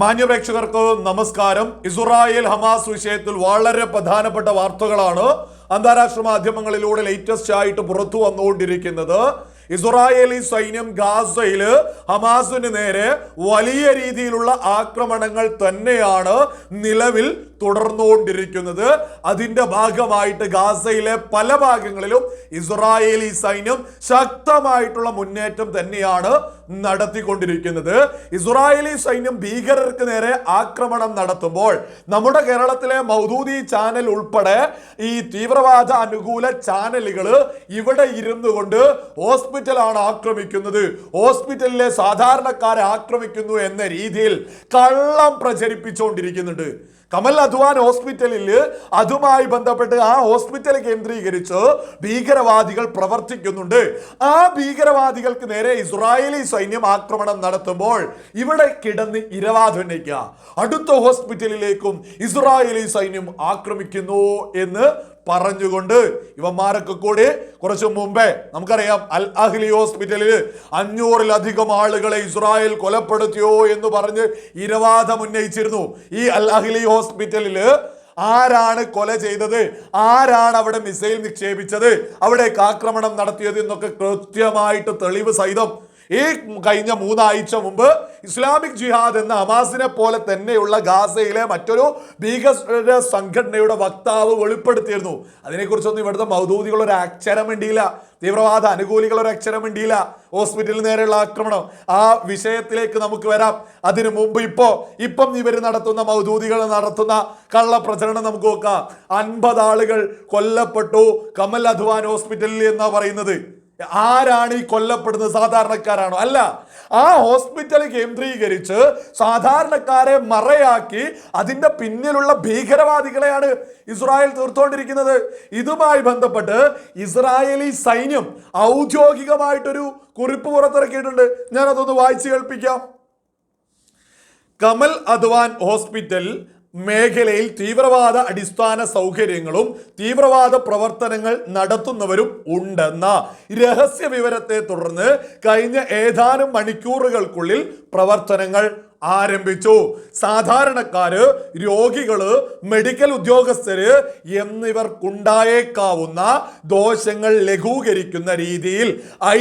മാന്യപ്രേക്ഷകർക്ക് നമസ്കാരം. Israel Hamas വിഷയത്തിൽ വളരെ പ്രധാനപ്പെട്ട വാർത്തകളാണ് അന്താരാഷ്ട്ര മാധ്യമങ്ങളിലൂടെ ലേറ്റസ്റ്റ് ആയിട്ട് പുറത്തു വന്നുകൊണ്ടിരിക്കുന്നത്. ഇസ്രായേലി സൈന്യം ഗാസയിൽ ഹമാസിന് നേരെ വലിയ രീതിയിലുള്ള ആക്രമണങ്ങൾ തന്നെയാണ് നിലവിൽ തുടർന്നുകൊണ്ടിരിക്കുന്നത്. അതിന്റെ ഭാഗമായിട്ട് ഗാസയിലെ പല ഭാഗങ്ങളിലും ഇസ്രായേലി സൈന്യം ശക്തമായിട്ടുള്ള മുന്നേറ്റം തന്നെയാണ് നടത്തിക്കൊണ്ടിരിക്കുന്നത്. ഇസ്രായേലി സൈന്യം ഭീകരർക്ക് നേരെ ആക്രമണം നടത്തുമ്പോൾ നമ്മുടെ കേരളത്തിലെ മൗദൂദി ചാനൽ ഉൾപ്പെടെ ഈ തീവ്രവാദ അനുകൂല ചാനലുകൾ ഇവിടെ ഇരുന്നു കൊണ്ട് ഹോസ്പിറ്റലാണ് ആക്രമിക്കുന്നത്. ഹോസ്പിറ്റലിലെ സാധാരണക്കാരെ ആക്രമിക്കുന്നു എന്ന രീതിയിൽ കള്ളം പ്രചരിപ്പിച്ചുകൊണ്ടിരിക്കുന്നുണ്ട്. കമൽ അദ്വാൻ ഹോസ്പിറ്റലിൽ അതുമായി ബന്ധപ്പെട്ട് ആ ഹോസ്പിറ്റൽ കേന്ദ്രീകരിച്ച് ഭീകരവാദികൾ പ്രവർത്തിക്കുന്നുണ്ട്. ആ ഭീകരവാദികൾക്ക് നേരെ ഇസ്രായേലി സൈന്യം ആക്രമണം നടത്തുമ്പോൾ ഇവിടെ കിടന്ന് ഇരവാധുന്നയ്ക്കുക അടുത്ത ഹോസ്പിറ്റലിലേക്കും ഇസ്രായേലി സൈന്യം ആക്രമിക്കുന്നു എന്ന് പറഞ്ഞുകൊണ്ട് ഇവന്മാരൊക്കെ കൂടി കുറച്ച് മുമ്പേ നമുക്കറിയാം അൽ അഹ്ലി ഹോസ്പിറ്റലിൽ അഞ്ഞൂറിലധികം ആളുകളെ ഇസ്രായേൽ കൊലപ്പെടുത്തിയോ എന്ന് പറഞ്ഞ് ഇരവാദം ഉന്നയിച്ചിരുന്നു. ഈ അൽ അഹ്ലി ഹോസ്പിറ്റലിൽ ആരാണ് കൊല ചെയ്തത്? ആരാണ് അവിടെ മിസൈൽ നിക്ഷേപിച്ചത്? അവിടേക്ക് ആക്രമണം നടത്തിയത് എന്നൊക്കെ കൃത്യമായിട്ട് തെളിവ് സഹിതം ഈ കഴിഞ്ഞ മൂന്നാഴ്ച മുമ്പ് ഇസ്ലാമിക് ജിഹാദ് എന്ന ഹമാസിനെ പോലെ തന്നെയുള്ള ഗാസയിലെ മറ്റൊരു ഭീകര സംഘടനയുടെ വക്താവ് വെളിപ്പെടുത്തിയിരുന്നു. അതിനെക്കുറിച്ചൊന്നും ഇവിടുത്തെ മൗദൂദികൾ ഒരു അക്ഷരം വേണ്ടിയില്ല തീവ്രവാദ അനുകൂലികൾ ഒരു അക്ഷരം വേണ്ടിയില്ല ഹോസ്പിറ്റലിന് നേരെയുള്ള ആക്രമണം. ആ വിഷയത്തിലേക്ക് നമുക്ക് വരാം. അതിനു മുമ്പ് ഇപ്പോൾ ഇപ്പം ഇവർ നടത്തുന്ന മൗദൂദികൾ നടത്തുന്ന കള്ള പ്രചരണം നമുക്ക് നോക്കാം. അൻപത് ആളുകൾ കൊല്ലപ്പെട്ടു. കമൽ അധ്വാൻ ഹോസ്പിറ്റലിൽ എന്നാണ് പറയുന്നത്? ആരാണ് ഈ കൊല്ലപ്പെടുന്നത്? സാധാരണക്കാരാണോ? അല്ല. ആ ഹോസ്പിറ്റൽ കേന്ദ്രീകരിച്ച് സാധാരണക്കാരെ മറയാക്കി അതിന്റെ പിന്നിലുള്ള ഭീകരവാദികളെയാണ് ഇസ്രായേൽ തീർത്തുകൊണ്ടിരിക്കുന്നത് ഇതുമായി ബന്ധപ്പെട്ട് ഇസ്രായേലി സൈന്യം ഔദ്യോഗികമായിട്ടൊരു കുറിപ്പ് പുറത്തിറക്കിയിട്ടുണ്ട്. ഞാൻ അതൊന്ന് വായിച്ചു കേൾപ്പിക്കാം. കമൽ അദ്വാൻ ഹോസ്പിറ്റൽ മേഖലയിൽ തീവ്രവാദ അടിസ്ഥാന സൗകര്യങ്ങളും തീവ്രവാദ പ്രവർത്തനങ്ങൾ നടത്തുന്നവരും ഉണ്ടെന്ന രഹസ്യ വിവരത്തെ തുടർന്ന് കഴിഞ്ഞ ഏതാനും മണിക്കൂറുകൾക്കുള്ളിൽ പ്രവർത്തനങ്ങൾ ആരംഭിച്ചു. സാധാരണക്കാര് രോഗികൾ മെഡിക്കൽ ഉദ്യോഗസ്ഥര് എന്നിവർക്കുണ്ടായേക്കാവുന്ന ദോഷങ്ങൾ ലഘൂകരിക്കുന്ന രീതിയിൽ ഐ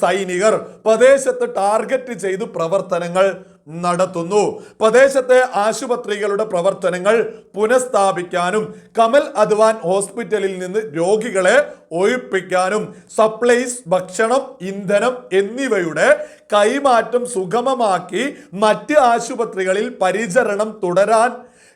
സൈനികർ പ്രദേശത്ത് ടാർഗറ്റ് ചെയ്ത് പ്രവർത്തനങ്ങൾ നടത്തുന്നു. പ്രദേശത്തെ ആശുപത്രികളുടെ പ്രവർത്തനങ്ങൾ പുനഃസ്ഥാപിക്കാനും കമൽ അദ്വാൻ ഹോസ്പിറ്റലിൽ നിന്ന് രോഗികളെ ഒഴിപ്പിക്കാനും സപ്ലൈസ് ഭക്ഷണം ഇന്ധനം എന്നിവയുടെ കൈമാറ്റം സുഗമമാക്കി മറ്റ് ആശുപത്രികളിൽ പരിചരണം തുടരാൻ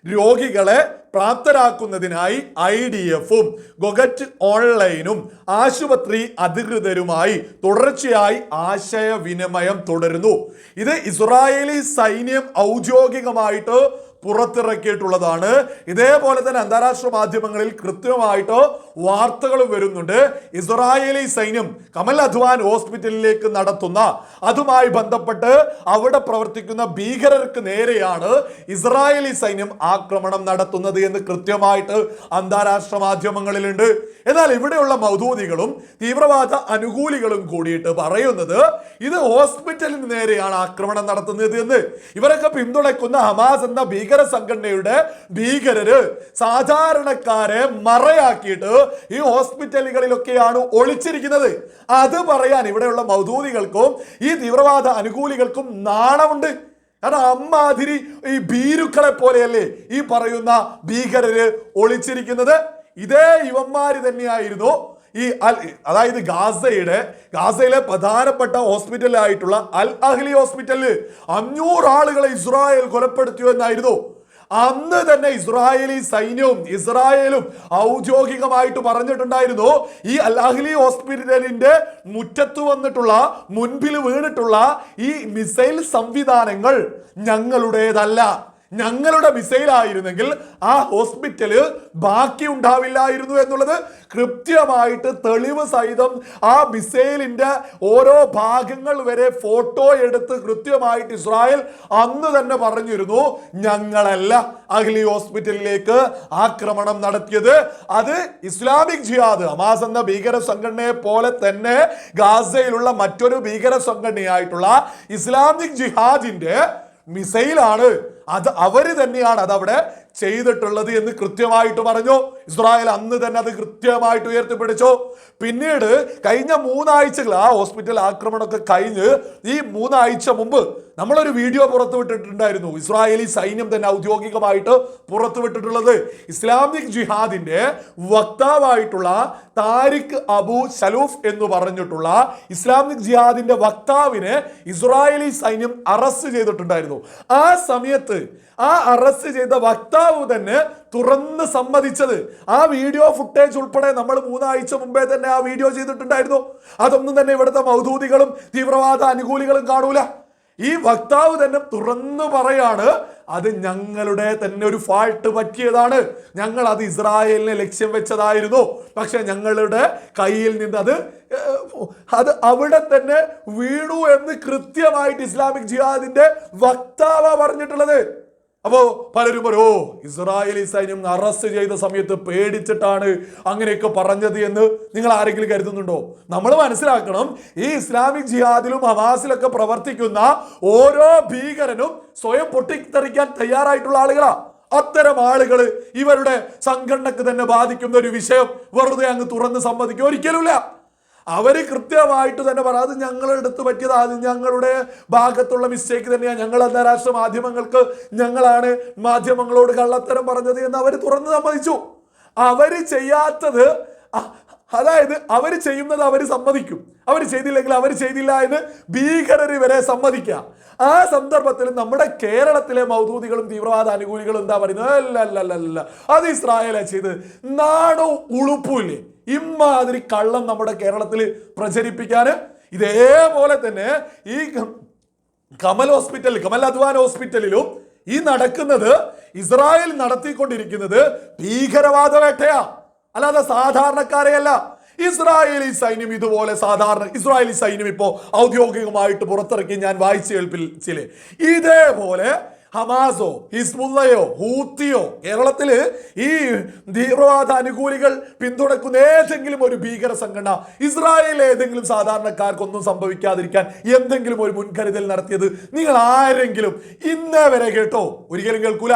രോഗികളെ പ്രാപ്തരാക്കുന്നതിനായി ഐ ഡി എഫും ഗൊഗറ്റ് ഓൺലൈനും ആശുപത്രി അധികൃതരുമായി തുടർച്ചയായി ആശയവിനിമയം തുടരുന്നു. ഇത് ഇസ്രായേലി സൈന്യം ഔദ്യോഗികമായിട്ട് പുറത്തിറക്കിയിട്ടുള്ളതാണ്. ഇതേപോലെ തന്നെ അന്താരാഷ്ട്ര മാധ്യമങ്ങളിൽ കൃത്യമായിട്ട് വാർത്തകൾ വരുന്നുണ്ട്. ഇസ്രായേലി സൈന്യം കമൽ അധ്വാൻ ഹോസ്പിറ്റലിലേക്ക് നടത്തുന്ന അതുമായി ബന്ധപ്പെട്ട് അവിടെ പ്രവർത്തിക്കുന്ന ഭീകരർക്ക് നേരെയാണ് ഇസ്രായേലി സൈന്യം ആക്രമണം നടത്തുന്നത് എന്ന് കൃത്യമായിട്ട് അന്താരാഷ്ട്ര മാധ്യമങ്ങളിലുണ്ട്. എന്നാൽ ഇവിടെയുള്ള മൗദൂദികളും തീവ്രവാദ അനുകൂലികളും കൂടിയിട്ട് പറയുന്നത് ഇത് ഹോസ്പിറ്റലിന് നേരെയാണ് ആക്രമണം നടത്തുന്നത് എന്ന്. ഇവരൊക്കെ പിന്തുണയ്ക്കുന്ന ഹമാസ് എന്ന ഭീകര സംഘടനയുടെ ഭീകരര് സാധാരണക്കാരെ മറയാക്കിയിട്ട് ഈ ഹോസ്പിറ്റലുകളിലൊക്കെയാണ് ഒളിച്ചിരിക്കുന്നത്. അത് പറയാൻ ഇവിടെയുള്ള മൗദൂദികൾക്കും ഈ തീവ്രവാദ അനുകൂലികൾക്കും നാണമുണ്ട്. കാരണം അമ്മാതിരി ഈ ഭീരുക്കളെ പോലെയല്ലേ ഈ പറയുന്ന ഭീകരര് ഒളിച്ചിരിക്കുന്നത്. ഇതേ യുവന്മാര് തന്നെയായിരുന്നു ഈ അൽ അതായത് ഗാസയുടെ ഗാസയിലെ പ്രധാനപ്പെട്ട ഹോസ്പിറ്റലായിട്ടുള്ള അൽ അഹ്ലി ഹോസ്പിറ്റലിൽ അഞ്ഞൂറ് ആളുകളെ ഇസ്രായേൽ കൊലപ്പെടുത്തിയോ എന്നായിരുന്നു. അന്ന് തന്നെ ഇസ്രായേലി സൈന്യവും ഇസ്രായേലും ഔദ്യോഗികമായിട്ട് പറഞ്ഞിട്ടുണ്ടായിരുന്നു ഈ അല്ലാഹ്ലി ഹോസ്പിറ്റലിന്റെ മുറ്റത്ത് വന്നിട്ടുള്ള മുൻപിൽ വീണിട്ടുള്ള ഈ മിസൈൽ സംവിധാനങ്ങൾ ഞങ്ങളുടേതല്ല. ഞങ്ങളുടെ മിസൈൽ ആയിരുന്നെങ്കിൽ ആ ഹോസ്പിറ്റൽ ബാക്കി ഉണ്ടാവില്ലായിരുന്നു എന്നുള്ളത് കൃത്യമായിട്ട് തെളിവ് സഹിതം ആ മിസൈലിന്റെ ഓരോ ഭാഗങ്ങൾ വരെ ഫോട്ടോ എടുത്ത് കൃത്യമായിട്ട് ഇസ്രായേൽ അന്ന് തന്നെ പറഞ്ഞിരുന്നു ഞങ്ങളല്ല അഹ്ലി ഹോസ്പിറ്റലിലേക്ക് ആക്രമണം നടത്തിയത്. അത് ഇസ്ലാമിക് ജിയാദ് ഹമാസ് എന്ന ഭീകര സംഘടനയെ പോലെ തന്നെ ഗാസയിലുള്ള മറ്റൊരു ഭീകര സംഘടനയായിട്ടുള്ള ഇസ്ലാമിക് ജിഹാദിന്റെ മിസൈലാണ് അത് അവർ തന്നെയാണ് അതവിടെ ചെയ്തിട്ടുള്ളത് എന്ന് കൃത്യമായിട്ട് പറഞ്ഞു. ഇസ്രായേൽ അന്ന് തന്നെ അത് കൃത്യമായിട്ട് ഉയർത്തിപ്പിടിച്ചു. പിന്നീട് കഴിഞ്ഞ മൂന്നാഴ്ചകൾ ആ ഹോസ്പിറ്റൽ ആക്രമണമൊക്കെ കഴിഞ്ഞ് ഈ മൂന്നാഴ്ച മുമ്പ് നമ്മളൊരു വീഡിയോ പുറത്തുവിട്ടിട്ടുണ്ടായിരുന്നു ഇസ്രായേലി സൈന്യം തന്നെ ഔദ്യോഗികമായിട്ട് പുറത്തുവിട്ടിട്ടുള്ളത് ഇസ്ലാമിക് ജിഹാദിന്റെ വക്താവായിട്ടുള്ള താരിഖ് അബു ഷലൂഫ് എന്ന് പറഞ്ഞിട്ടുള്ള ഇസ്ലാമിക് ജിഹാദിന്റെ വക്താവിനെ ഇസ്രായേലി സൈന്യം അറസ്റ്റ് ചെയ്തിട്ടുണ്ടായിരുന്നു. ആ സമയത്ത് ആ അറസ്റ്റ് ചെയ്ത വക്താവ് തന്നെ തുറന്ന് സമ്മതിച്ചത്. ആ വീഡിയോ ഫുട്ടേജ് ഉൾപ്പെടെ നമ്മൾ മൂന്നാഴ്ച മുമ്പേ തന്നെ ആ വീഡിയോ ചെയ്തിട്ടുണ്ടായിരുന്നു. അതൊന്നും തന്നെ ഇവിടുത്തെ മൗദൂദികളും തീവ്രവാദ അനുകൂലികളും കാണൂല. ഈ വക്താവ് തന്നെ തുറന്നു പറയാണ് അത് ഞങ്ങളുടെ തന്നെ ഒരു ഫാൾട്ട് പറ്റിയതാണ്. ഞങ്ങൾ അത് ഇസ്രായേലിനെ ലക്ഷ്യം വെച്ചതായിരുന്നു. പക്ഷെ ഞങ്ങളുടെ കയ്യിൽ നിന്ന് അത് അത് അവിടെ തന്നെ വീണു എന്ന് കൃത്യമായിട്ട് ഇസ്ലാമിക് ജിഹാദിന്റെ വക്താവ പറഞ്ഞിട്ടുള്ളത്. അപ്പോ പലരും പറയും ഓ ഇസ്രായേലി സൈന്യം അറസ്റ്റ് ചെയ്ത സമയത്ത് പേടിച്ചിട്ടാണ് അങ്ങനെയൊക്കെ പറഞ്ഞത് എന്ന് നിങ്ങൾ ആരെങ്കിലും കരുതുന്നുണ്ടോ? നമ്മൾ മനസ്സിലാക്കണം ഈ ഇസ്ലാമിക് ജിഹാദിലും ഹമാസിലൊക്കെ പ്രവർത്തിക്കുന്ന ഓരോ ഭീകരനും സ്വയം പൊട്ടിത്തെറിക്കാൻ തയ്യാറായിട്ടുള്ള ആളുകളാ. അത്തരം ആളുകൾ ഇവരുടെ സംഘടനക്ക് തന്നെ ബാധിക്കുന്ന ഒരു വിഷയം വെറുതെ അങ്ങ് തുറന്ന് സമ്മതിക്കും. ഒരിക്കലുമില്ല. അവർ കൃത്യമായിട്ട് തന്നെ പറ അത് ഞങ്ങളെടുത്ത് പറ്റിയത് അത് ഞങ്ങളുടെ ഭാഗത്തുള്ള മിസ്റ്റേക്ക് തന്നെയാണ് ഞങ്ങൾ അന്താരാഷ്ട്ര മാധ്യമങ്ങൾക്ക് ഞങ്ങളാണ് മാധ്യമങ്ങളോട് കള്ളത്തരം പറഞ്ഞത് എന്ന് അവർ തുറന്ന് സമ്മതിച്ചു. അവർ ചെയ്യാത്തത് അതായത് അവർ ചെയ്യുന്നത് അവർ സമ്മതിക്കും. അവർ ചെയ്തില്ലെങ്കിൽ അവർ ചെയ്തില്ല എന്ന് ഭീകരർ വരെ സമ്മതിക്കുക. ആ സന്ദർഭത്തിൽ നമ്മുടെ കേരളത്തിലെ മൗദൂദികളും തീവ്രവാദ അനുകൂലികളും എന്താ പറയുന്നത്? അല്ലല്ലല്ല അല്ല അല്ല അല്ല അത് ഇസ്രായേലാ ചെയ്ത് നാടോ ഉളുപ്പൂല്ലേ? ഇമ്മാതിരി കള്ളം നമ്മുടെ കേരളത്തിൽ പ്രചരിപ്പിക്കാൻ ഇതേപോലെ തന്നെ ഈ കമൽ ഹോസ്പിറ്റൽ കമൽ അദ്വാൻ ഹോസ്പിറ്റലിലും ഈ നടക്കുന്നത് ഇസ്രായേൽ നടത്തിക്കൊണ്ടിരിക്കുന്നത് ഭീകരവാദ വേട്ടയാ. അല്ലാതെ സാധാരണക്കാരെയല്ല. ഇസ്രായേലി സൈന്യം ഇതുപോലെ സാധാരണ ഇസ്രായേലി സൈന്യം ഇപ്പോൾ ഔദ്യോഗികമായിട്ട് പുറത്തിറക്കി ഞാൻ വായിച്ചു കേൾപ്പിച്ചില്ലേ ഇതേപോലെ ഹമാസോ ഹിസ്മുല്ലയോ ഹൂത്തിയോ കേരളത്തിൽ ഈ തീവ്രവാദ അനുകൂലികൾ പിന്തുണക്കുന്ന ഏതെങ്കിലും ഒരു ഭീകര സംഘടന ഇസ്രായേൽ ഏതെങ്കിലും സാധാരണക്കാർക്കൊന്നും സംഭവിക്കാതിരിക്കാൻ എന്തെങ്കിലും ഒരു മുൻകരുതൽ നടത്തിയത് നിങ്ങൾ ആരെങ്കിലും ഇന്നേ വരെ കേട്ടോ? ഒരിക്കലും കേൾക്കൂല.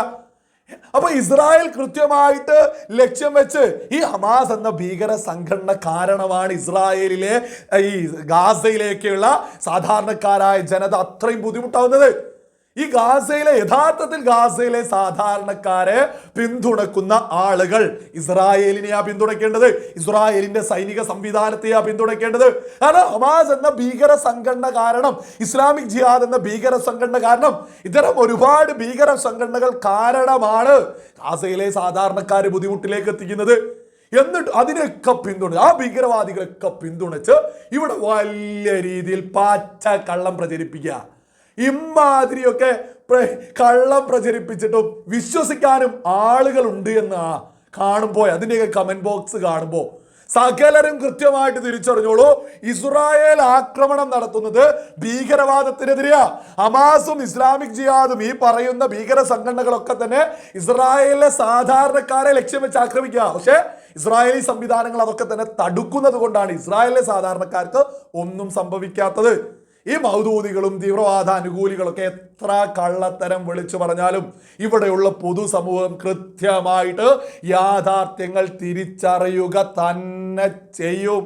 അപ്പൊ ഇസ്രായേൽ കൃത്യമായിട്ട് ലക്ഷ്യം വെച്ച് ഈ ഹമാസ് എന്ന ഭീകര സംഘടന കാരണമാണ് ഇസ്രായേലിലെ ഈ ഗാസയിലേക്കുള്ള സാധാരണക്കാരായ ജനത അത്രയും ബുദ്ധിമുട്ടാവുന്നത്. ഈ ഗാസയിലെ യഥാർത്ഥത്തിൽ ഗാസയിലെ സാധാരണക്കാരെ പിന്തുണക്കുന്ന ആളുകൾ ഇസ്രായേലിനെയാ പിന്തുണയ്ക്കേണ്ടത്? ഇസ്രായേലിന്റെ സൈനിക സംവിധാനത്തെയാ പിന്തുണയ്ക്കേണ്ടത്? കാരണം ഹമാസ് എന്ന ഭീകര സംഘടന കാരണം ഇസ്ലാമിക് ജിഹാദ് എന്ന ഭീകര സംഘടന കാരണം. ഇത്തരം ഒരുപാട് ഭീകര സംഘടനകൾ കാരണമാണ് ഗാസയിലെ സാധാരണക്കാരെ ബുദ്ധിമുട്ടിലേക്ക് എത്തിക്കുന്നത്. എന്നിട്ട് അതിനൊക്കെ പിന്തുണ ആ ഭീകരവാദികളൊക്കെ പിന്തുണച്ച് ഇവിടെ വലിയ രീതിയിൽ പാറ്റ കള്ളം പ്രചരിപ്പിക്കുക. ഇമാതിരിയൊക്കെ കള്ളം പ്രചരിപ്പിച്ചിട്ടും വിശ്വസിക്കാനും ആളുകളുണ്ട് എന്ന് ആ കാണുമ്പോൾ അതിന്റെയൊക്കെ കമന്റ് ബോക്സ് കാണുമ്പോൾ സകലരും കൃത്യമായിട്ട് തിരിച്ചറിഞ്ഞോളൂ ഇസ്രായേൽ ആക്രമണം നടത്തുന്നത് ഭീകരവാദത്തിനെതിരെയാ. ഹമാസും ഇസ്ലാമിക് ജിയാദും ഈ പറയുന്ന ഭീകര സംഘടനകളൊക്കെ തന്നെ ഇസ്രായേലിലെ സാധാരണക്കാരെ ലക്ഷ്യം വെച്ച് ആക്രമിക്കുക. പക്ഷേ ഇസ്രായേലി സംവിധാനങ്ങൾ അതൊക്കെ തന്നെ തടുക്കുന്നത് കൊണ്ടാണ് ഇസ്രായേലിലെ സാധാരണക്കാർക്ക് ഒന്നും സംഭവിക്കാത്തത്. ഈ മൗദൂദികളും തീവ്രവാദ അനുകൂലികളൊക്കെ എത്ര കള്ളത്തരം വിളിച്ചു പറഞ്ഞാലും ഇവിടെയുള്ള പൊതുസമൂഹം കൃത്യമായിട്ട് യാഥാർത്ഥ്യങ്ങൾ തിരിച്ചറിയുക തന്നെ ചെയ്യും.